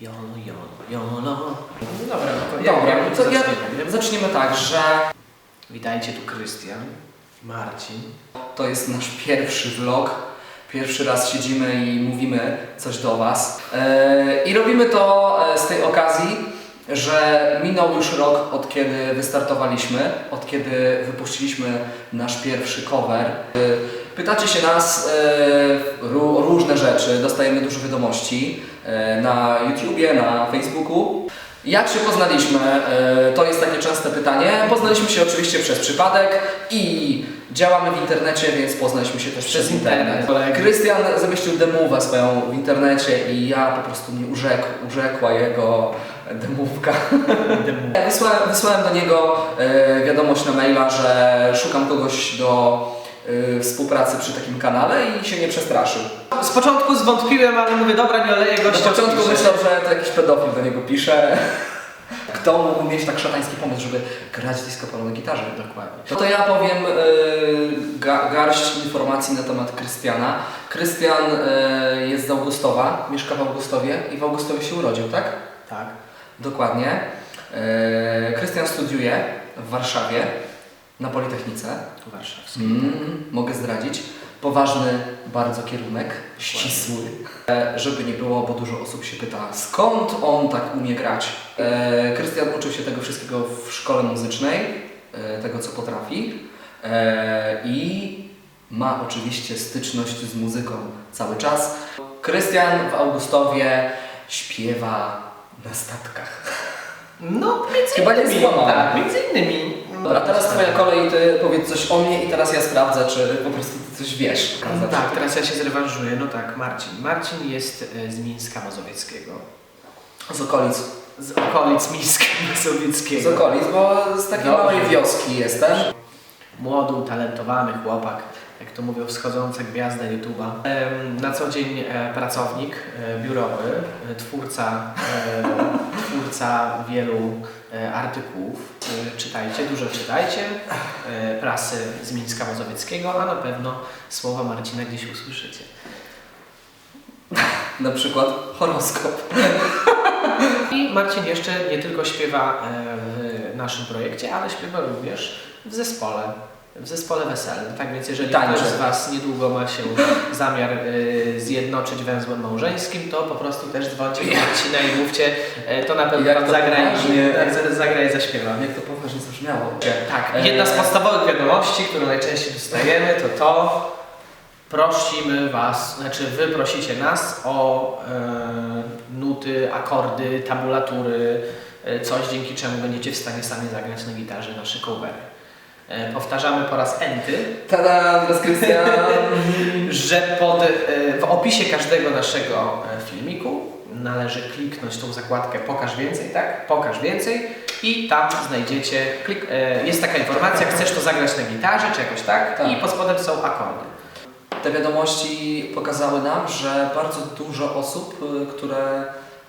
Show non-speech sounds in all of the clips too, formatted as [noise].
Jolo, jolo, jolo. No dobra, no to Dobra, jak, to ja, zaczniemy? zaczniemy tak, że Witajcie, tu Krystian, Marcin. to jest nasz pierwszy vlog. Pierwszy raz siedzimy i mówimy coś do Was. E, I robimy to e, z tej okazji, że minął już rok od kiedy wystartowaliśmy, od kiedy wypuściliśmy nasz pierwszy cover. Pytacie się nas e, o różne rzeczy, dostajemy dużo wiadomości e, na YouTubie, na Facebooku. Jak się poznaliśmy? E, To jest takie częste pytanie. Poznaliśmy się oczywiście przez przypadek i działamy w internecie, więc poznaliśmy się też przez, Przez internet. internet. Krystian zamieścił demówę swoją w internecie i ja po prostu mnie urzekł, urzekła jego demówka. [laughs] Wysłałem, wysłałem do niego e, wiadomość na maila, że szukam kogoś do e, współpracy przy takim kanale i się nie przestraszył. Z początku zwątpiłem, ale mówię, dobra, nie oleję Na gościa. początku myślał, że to jakiś pedofil do niego pisze. [laughs] Kto mógł mieć tak szatański pomysł, żeby grać disco polo na gitarze? Dokładnie. To, to ja powiem y, ga, garść informacji na temat Krystiana. Krystian y, jest z Augustowa, mieszka w Augustowie i w Augustowie się urodził, tak? Tak. Dokładnie. Y, Krystian studiuje w Warszawie na Politechnice. Warszawski. Mm, mogę zdradzić. Poważny bardzo kierunek, ścisły. E, żeby nie było, bo dużo osób się pyta, skąd on tak umie grać. E, Krystian uczył się tego wszystkiego w szkole muzycznej, e, tego co potrafi. E, I ma oczywiście styczność z muzyką cały czas. Krystian w Augustowie śpiewa na statkach. No, między Chyba nie innymi. skłamałem. Tak, między innymi. Dobra, teraz twoja kolej, ty powiedz coś o mnie i teraz ja sprawdzę, czy po prostu ty coś wiesz. No tak, teraz ja się zrewanżuję. No tak, Marcin. Marcin jest e, z Mińska Mazowieckiego. Z okolic. Z okolic Mińska [laughs] Mazowieckiego. Z okolic, bo z takiej Dobrze. małej wioski jestem. Młody, utalentowany chłopak, jak to mówią, wschodząca gwiazda YouTube'a. Em, Na co dzień e, pracownik e, biurowy, e, twórca, e, [laughs] twórca wielu e, artykułów. E, Czytajcie, dużo czytajcie. E, Prasy z Mińska Mazowieckiego, a na pewno słowa Marcina gdzieś usłyszycie. [laughs] Na przykład horoskop. [laughs] I Marcin jeszcze nie tylko śpiewa e, w naszym projekcie, ale śpiewa również w zespole. W zespole weselnym. Tak więc, jeżeli Tańczy. ktoś z Was niedługo ma się [laughs] zamiar e, zjednoczyć węzłem małżeńskim, to po prostu też dzwońcie do Marcina i mówcie, e, to na pewno Wam zagra i, tak, za- zagra i zaśpiewa. Jak to poważnie zabrzmiało. Tak, jedna z E, podstawowych wiadomości, którą najczęściej dostajemy, to to, prosimy Was, znaczy Wy prosicie nas o e, nuty, akordy, tabulatury, e, coś dzięki czemu będziecie w stanie sami zagrać na gitarze nasze covery. E, powtarzamy po raz enty, Tada, Krystian. [laughs] że pod, e, w opisie każdego naszego e, filmiku należy kliknąć tą zakładkę Pokaż więcej, tak? Pokaż więcej i tam znajdziecie, klik, jest taka informacja, chcesz to zagrać na gitarze czy jakoś tak? Tak. I pod spodem są akordy. Te wiadomości pokazały nam, że bardzo dużo osób, które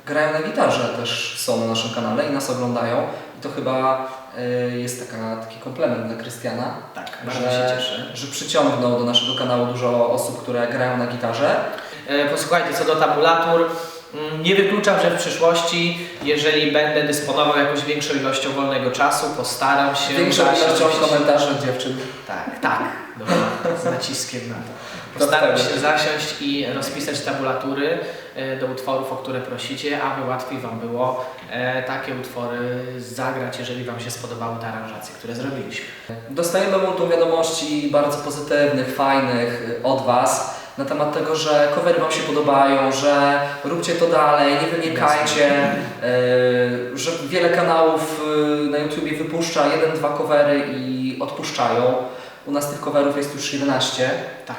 grają na gitarze też są na naszym kanale i nas oglądają. I to chyba y, jest taka, taki komplement dla Krystiana, Tak, bardzo że, się cieszę. że przyciągnął do naszego kanału dużo osób, które grają na gitarze. E, Posłuchajcie, co do tabulatur, nie wykluczam, że w przyszłości, jeżeli będę dysponował jakąś większą ilością wolnego czasu, postaram się Większą ilością komentarzy od dziewczyn. Tak, tak, dokładnie, z naciskiem na to. Postaram się zasiąść i rozpisać tabulatury e, do utworów, o które prosicie, aby łatwiej Wam było e, takie utwory zagrać, jeżeli Wam się spodobały te aranżacje, które zrobiliśmy. Dostajemy multum wiadomości bardzo pozytywnych, fajnych y, od Was na temat tego, że covery Wam się podobają, że róbcie to dalej, nie wymiekajcie, y, że wiele kanałów y, na YouTubie wypuszcza jeden, dwa covery i odpuszczają. U nas tych coverów jest już 11. Tak.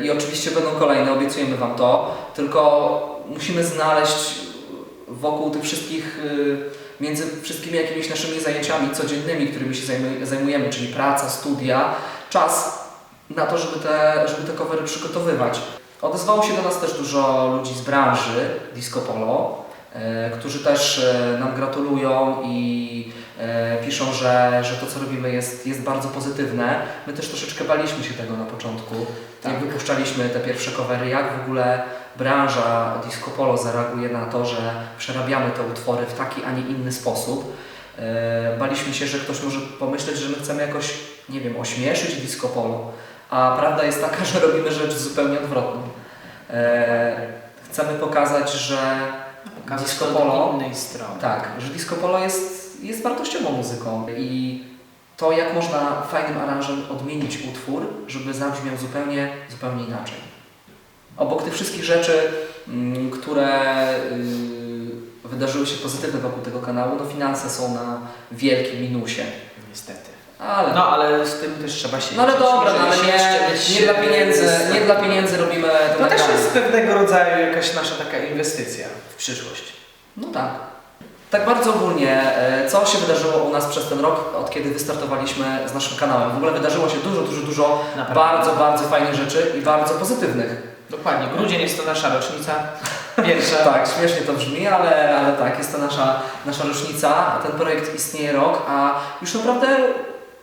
Y, I oczywiście będą kolejne, obiecujemy Wam to, tylko musimy znaleźć wokół tych wszystkich, y, między wszystkimi jakimiś naszymi zajęciami codziennymi, którymi się zajmuj- zajmujemy, czyli praca, studia, czas na to, żeby te, żeby te covery przygotowywać. Odezwało się do nas też dużo ludzi z branży disco polo, e, którzy też e, nam gratulują i e, piszą, że, że to co robimy jest, jest bardzo pozytywne. My też troszeczkę baliśmy się tego na początku, Tak. jak wypuszczaliśmy te pierwsze covery, jak w ogóle branża disco polo zareaguje na to, że przerabiamy te utwory w taki, a nie inny sposób. Baliśmy się, że ktoś może pomyśleć, że my chcemy jakoś, nie wiem, ośmieszyć disco polo, a prawda jest taka, [laughs] że robimy rzecz zupełnie odwrotną. E, Chcemy pokazać, że Pokazać disco polo, innej strony. tak, że disco polo jest, jest wartościową muzyką i to, jak można fajnym aranżem odmienić utwór, żeby zabrzmiał zupełnie, zupełnie inaczej. Obok tych wszystkich rzeczy, mm, które y, wydarzyły się pozytywne wokół tego kanału, no finanse są na wielkim minusie. Niestety. Ale, No ale z tym też trzeba się no ale dobra, no, ale nie, nie, dla pieniędzy, nie dla pieniędzy robimy to To też nagranie. jest pewnego rodzaju jakaś nasza taka inwestycja w przyszłość. No tak. Tak bardzo ogólnie, e, co się wydarzyło u nas przez ten rok, od kiedy wystartowaliśmy z naszym kanałem? W ogóle wydarzyło się dużo, dużo, dużo Naprawdę. bardzo, bardzo fajnych rzeczy i bardzo pozytywnych. Dokładnie. Grudzień jest to nasza rocznica. [laughs] Pierwsza. Tak, śmiesznie to brzmi, ale, ale tak, jest to nasza, nasza rocznica. Ten projekt istnieje rok, a już naprawdę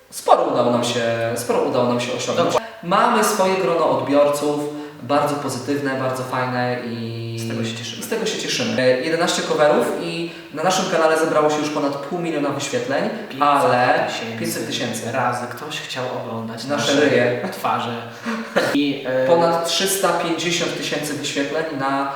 sporo udało nam się, sporo udało nam się osiągnąć. Mamy swoje grono odbiorców, bardzo pozytywne, bardzo fajne i Z tego się cieszymy. Z tego się cieszymy. E, 11 coverów i na naszym kanale zebrało się już ponad pół miliona wyświetleń, ale 500 tysięcy. razy ktoś chciał oglądać Nasze ryje. twarze. [laughs] I e, Ponad 350 tysięcy wyświetleń na e,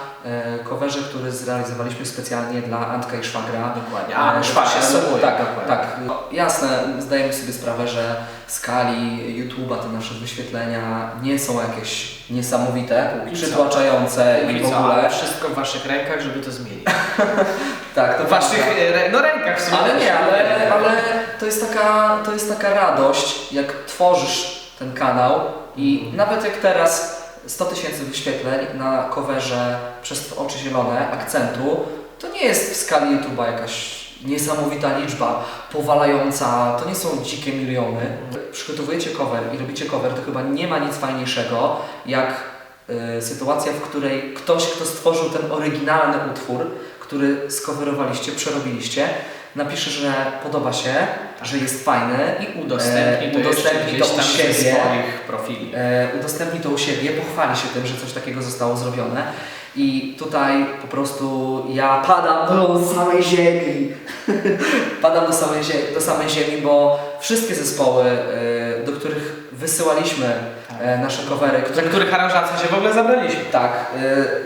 coverze, który zrealizowaliśmy specjalnie dla Antka i Szwagra. Dokładnie. E, A, szwagier tak, subuje. tak, tak. No, jasne, zdajemy sobie sprawę, że skali YouTube'a te nasze wyświetlenia nie są jakieś niesamowite, Póki co. przytłaczające i w ogóle. wszystko w waszych rękach, żeby to zmienić. [laughs] Tak, to W waszych e, no, rękach w sumie. Ale nie, ale, ale to, jest taka, to jest taka radość, jak tworzysz ten kanał i nawet jak teraz 100 tysięcy wyświetleń na coverze przez oczy zielone akcentu, to nie jest w skali YouTube'a jakaś niesamowita liczba, powalająca, to nie są dzikie miliony. Przygotowujecie cover i robicie cover, to chyba nie ma nic fajniejszego, jak y, sytuacja, w której ktoś, kto stworzył ten oryginalny utwór, który skowerowaliście, przerobiliście, napisze, że podoba się, że jest fajny I udostępni to, E, udostępni to u siebie. swoich profili. e, udostępni to u siebie, pochwali się tym, że coś takiego zostało zrobione. I tutaj po prostu ja padam do samej ziemi. [laughs] padam do samej, zie- do samej ziemi, bo wszystkie zespoły, e, do których wysyłaliśmy e, nasze covery, Za których których aranżacji się w ogóle zabraliśmy. tak,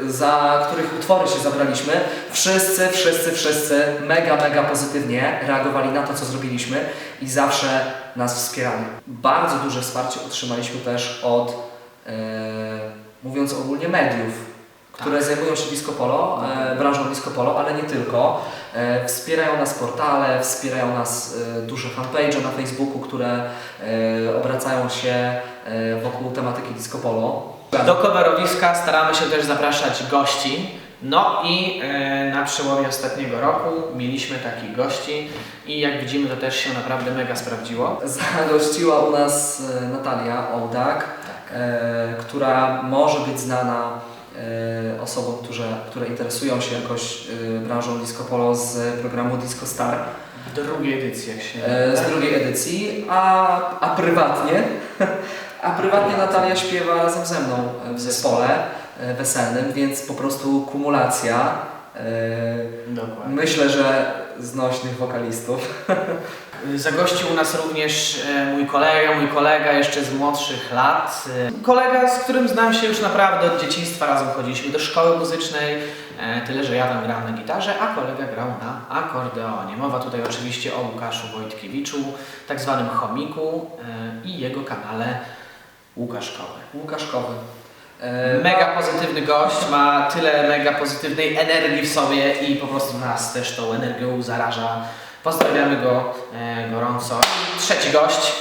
y, za których utwory się zabraliśmy, wszyscy, wszyscy, wszyscy mega, mega pozytywnie reagowali na to, co zrobiliśmy i zawsze nas wspierali. Bardzo duże wsparcie otrzymaliśmy też od, y, mówiąc ogólnie, mediów, które zajmują się disco polo, e, branżą disco polo, ale nie tylko. E, wspierają nas portale, wspierają nas e, duże fanpage na Facebooku, które obracają się wokół tematyki disco polo. Do coverowiska staramy się też zapraszać gości. No i e, na przełomie ostatniego roku mieliśmy takich gości i jak widzimy to też się naprawdę mega sprawdziło. Zagościła u nas Natalia Ołdak, e, która może być znana osobom, które, które interesują się jakoś e, branżą disco polo z programu Disco Star Drugiej edycji jak się e, z drugiej edycji, a, a prywatnie [laughs] a prywatnie Natalia śpiewa razem ze mną w zespole e, weselnym, więc po prostu kumulacja. e, Dokładnie. Myślę, że znośnych wokalistów. [laughs] Zagościł u nas również e, mój kolega, mój kolega jeszcze z młodszych lat. E, Kolega, z którym znam się już naprawdę od dzieciństwa, razem chodziliśmy do szkoły muzycznej, e, tyle że ja tam grałem na gitarze, a kolega grał na akordeonie. Mowa tutaj oczywiście o Łukaszu Wojtkiewiczu, tak zwanym chomiku i jego kanale Łukasz Koły. Łukaszkowy. E, Mega pozytywny gość, ma tyle mega pozytywnej energii w sobie i po prostu nas też tą energią zaraża. Pozdrawiamy go e, gorąco. Trzeci gość.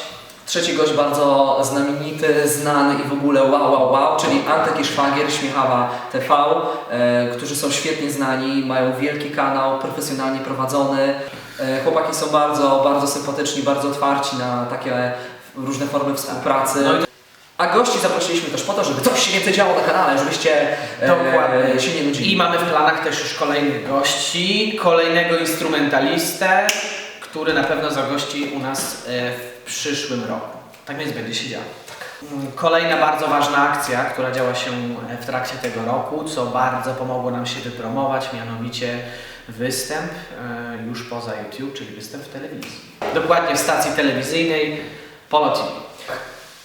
Trzeci gość bardzo znamienity, znany i w ogóle wow, wow, wow, czyli Antek i Szwagier, Śmiechawa TV, e, którzy są świetnie znani, mają wielki kanał, profesjonalnie prowadzony. Chłopaki są bardzo, bardzo sympatyczni, bardzo otwarci na takie różne formy współpracy. No A gości zaprosiliśmy też po to, żeby coś się więcej działo na kanale, żebyście Dokładnie. e, się nie nudzili. I mamy w planach też już kolejnych gości, kolejnego instrumentalistę, który na pewno zagości u nas e, w przyszłym roku. Tak więc będzie się działo. Mm, Kolejna bardzo ważna akcja, która działa się e, w trakcie tego roku, co bardzo pomogło nam się wypromować, mianowicie występ e, już poza YouTube, czyli występ w telewizji. Dokładnie w stacji telewizyjnej Polo TV.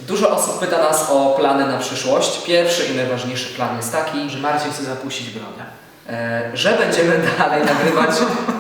Dużo osób pyta nas o plany na przyszłość. Pierwszy i najważniejszy plan jest taki, Że Marcin chce zapuścić brodę. e, że będziemy [laughs] dalej nagrywać,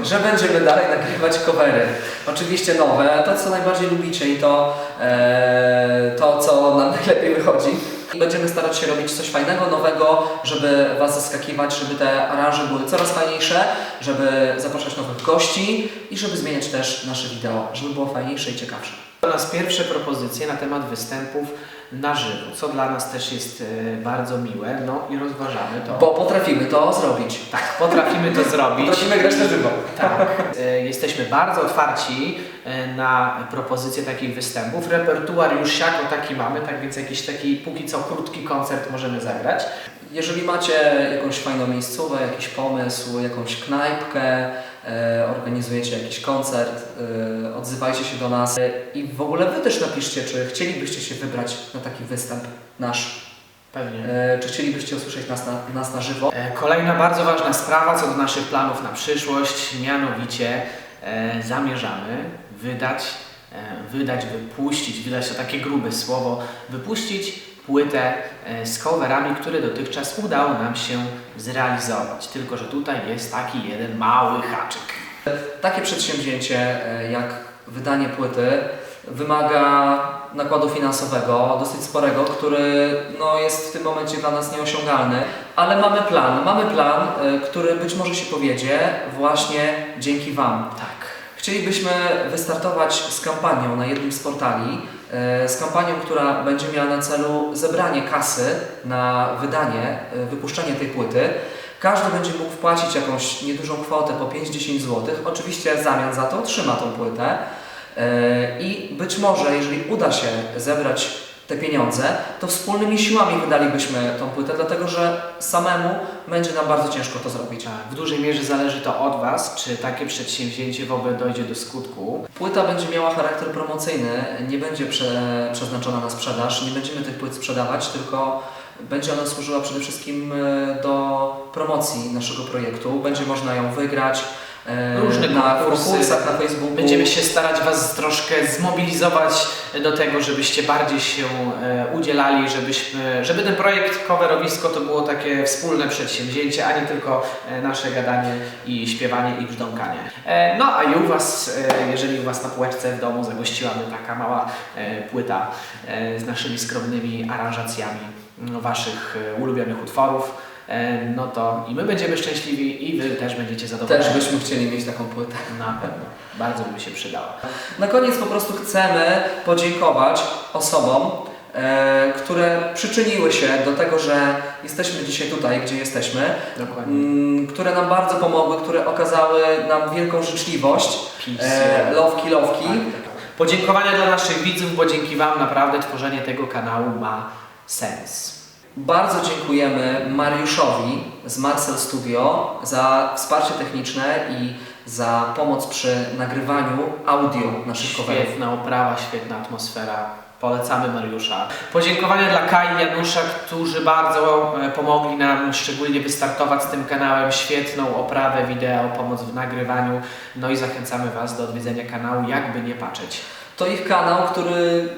że będziemy dalej nagrywać covery. Oczywiście nowe, to co najbardziej lubicie i to, e, to co nam [laughs] najlepiej wychodzi. I Będziemy starać się robić coś fajnego, nowego, żeby Was zaskakiwać, żeby te aranże były coraz fajniejsze, żeby zapraszać nowych gości i żeby zmieniać też nasze wideo, żeby było fajniejsze i ciekawsze. Do nas pierwsze propozycje na temat występów na żywo, co dla nas też jest e, bardzo miłe, no i rozważamy to. Bo potrafimy to zrobić. tak, potrafimy to [laughs] zrobić. Potrafimy grać na żywo. Tak. E, Jesteśmy bardzo otwarci e, na propozycje takich występów. Repertuar już jako taki mamy, tak więc jakiś taki póki co krótki koncert możemy zagrać. Jeżeli macie jakąś fajną miejscówę, jakiś pomysł, jakąś knajpkę, organizujecie jakiś koncert, e, odzywajcie się do nas e, i w ogóle Wy też napiszcie, czy chcielibyście się wybrać na taki występ nasz, Pewnie. e, czy chcielibyście usłyszeć nas na, nas na żywo. E, Kolejna bardzo ważna sprawa co do naszych planów na przyszłość, mianowicie e, zamierzamy wydać, e, wydać, wypuścić, wydać to takie grube słowo, wypuścić płytę e, z coverami, które dotychczas udało nam się zrealizować. Tylko, że tutaj jest taki jeden mały haczyk. Takie przedsięwzięcie e, jak wydanie płyty wymaga nakładu finansowego, dosyć sporego, który no, jest w tym momencie dla nas nieosiągalny, ale mamy plan. Mamy plan, e, który być może się powiedzie właśnie dzięki Wam. Tak. Chcielibyśmy wystartować z kampanią na jednym z portali, z kampanią, która będzie miała na celu zebranie kasy na wydanie, e, wypuszczenie tej płyty. Każdy będzie mógł wpłacić jakąś niedużą kwotę po 5-10 zł. Oczywiście w zamian za to otrzyma tą płytę. E, I być może, jeżeli uda się zebrać te pieniądze, to wspólnymi siłami wydalibyśmy tą płytę, dlatego że samemu będzie nam bardzo ciężko to zrobić. Tak, w dużej mierze zależy to od Was, czy takie przedsięwzięcie w ogóle dojdzie do skutku. Płyta będzie miała charakter promocyjny, nie będzie prze, przeznaczona na sprzedaż, nie będziemy tych płyt sprzedawać, tylko będzie ona służyła przede wszystkim e, do promocji naszego projektu. Będzie można ją wygrać e, Różne na konkursach na Facebooku. Będziemy się starać Was troszkę zmobilizować do tego, żebyście bardziej się e, udzielali, żebyśmy, żeby ten projekt coverowisko to było takie wspólne przedsięwzięcie, a nie tylko e, nasze gadanie i śpiewanie i brzdąkanie. No a i u Was, jeżeli u Was na półeczce w domu zagościłaby taka mała płyta z naszymi skromnymi aranżacjami mm, Waszych ulubionych utworów, no to i my będziemy szczęśliwi i Wy też będziecie zadowoleni. Też byśmy chcieli mieć taką płytę. Na pewno. Bardzo by się przydała. Na koniec po prostu chcemy podziękować osobom, e, które przyczyniły się do tego, że jesteśmy dzisiaj tutaj, gdzie jesteśmy, Dokładnie. mm, które nam bardzo pomogły, które okazały nam wielką życzliwość. E, lowki, lowki. Tak, tak. Podziękowania dla naszych widzów, bo dzięki Wam naprawdę tworzenie tego kanału ma sens. Bardzo dziękujemy Mariuszowi z Marcel Studio za wsparcie techniczne i za pomoc przy nagrywaniu audio naszych coverów. Świetna oprawa, świetna atmosfera. Polecamy Mariusza. Podziękowania dla Kai i Janusza, którzy bardzo e, pomogli nam szczególnie wystartować z tym kanałem. Świetną oprawę wideo, pomoc w nagrywaniu. No i zachęcamy Was do odwiedzenia kanału, jakby nie patrzeć. To ich kanał, który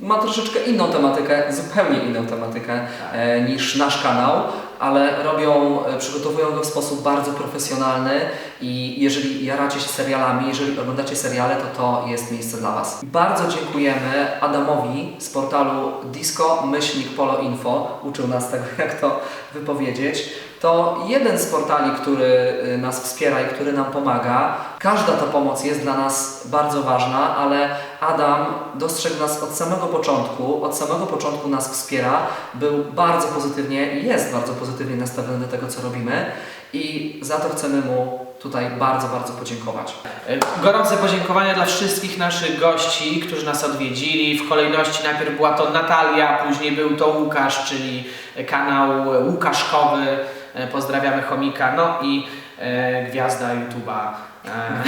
ma troszeczkę inną tematykę, zupełnie inną tematykę e, niż nasz kanał, ale robią, e, przygotowują go w sposób bardzo profesjonalny i jeżeli jaracie się serialami, jeżeli oglądacie seriale, to to jest miejsce dla Was. Bardzo dziękujemy Adamowi z portalu disco-polo info, uczył nas tego, [laughs] jak to wypowiedzieć. To jeden z portali, który y, nas wspiera i który nam pomaga. Każda ta pomoc jest dla nas bardzo ważna, ale Adam dostrzegł nas od samego początku, od samego początku nas wspiera, był bardzo pozytywnie i jest bardzo pozytywnie nastawiony do tego, co robimy i za to chcemy mu tutaj bardzo, bardzo podziękować. E, Gorące podziękowania dla wszystkich naszych gości, którzy nas odwiedzili. W kolejności najpierw była to Natalia, później był to Łukasz, czyli kanał Łukaszkowy. E, Pozdrawiamy Chomika. No i e, gwiazda YouTube'a. E,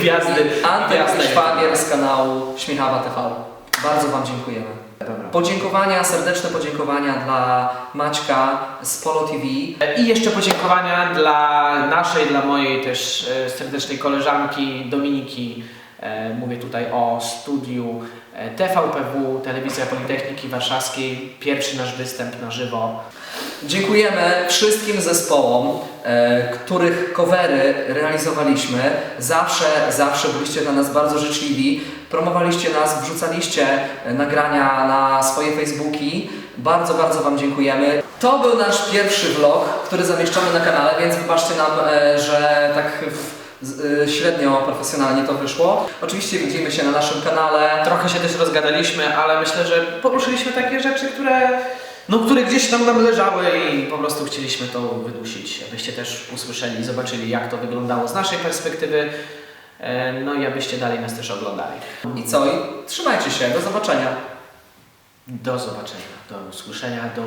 gwiazdy. Antek Szwagier z kanału Śmiechawa TV. Bardzo Wam dziękujemy. Dobra. Podziękowania, serdeczne podziękowania dla Maćka z Polo TV. I jeszcze podziękowania dla naszej, dla mojej też e, serdecznej koleżanki Dominiki. E, Mówię tutaj o studiu e, TVPW, Telewizja Politechniki Warszawskiej. Pierwszy nasz występ na żywo. Dziękujemy wszystkim zespołom, e, których covery realizowaliśmy. Zawsze, zawsze byliście dla nas bardzo życzliwi. Promowaliście nas, wrzucaliście nagrania na swoje Facebooki. Bardzo, bardzo Wam dziękujemy. To był nasz pierwszy vlog, który zamieszczamy na kanale, więc wybaczcie nam, że tak średnio profesjonalnie to wyszło. Oczywiście widzimy się na naszym kanale. Trochę się też rozgadaliśmy, ale myślę, że poruszyliśmy takie rzeczy, które, no, które gdzieś tam nam leżały i po prostu chcieliśmy to wydusić, abyście też usłyszeli i zobaczyli, jak to wyglądało z naszej perspektywy. E, No i abyście dalej nas też oglądali. I co? I trzymajcie się, do zobaczenia. Do zobaczenia, do usłyszenia, do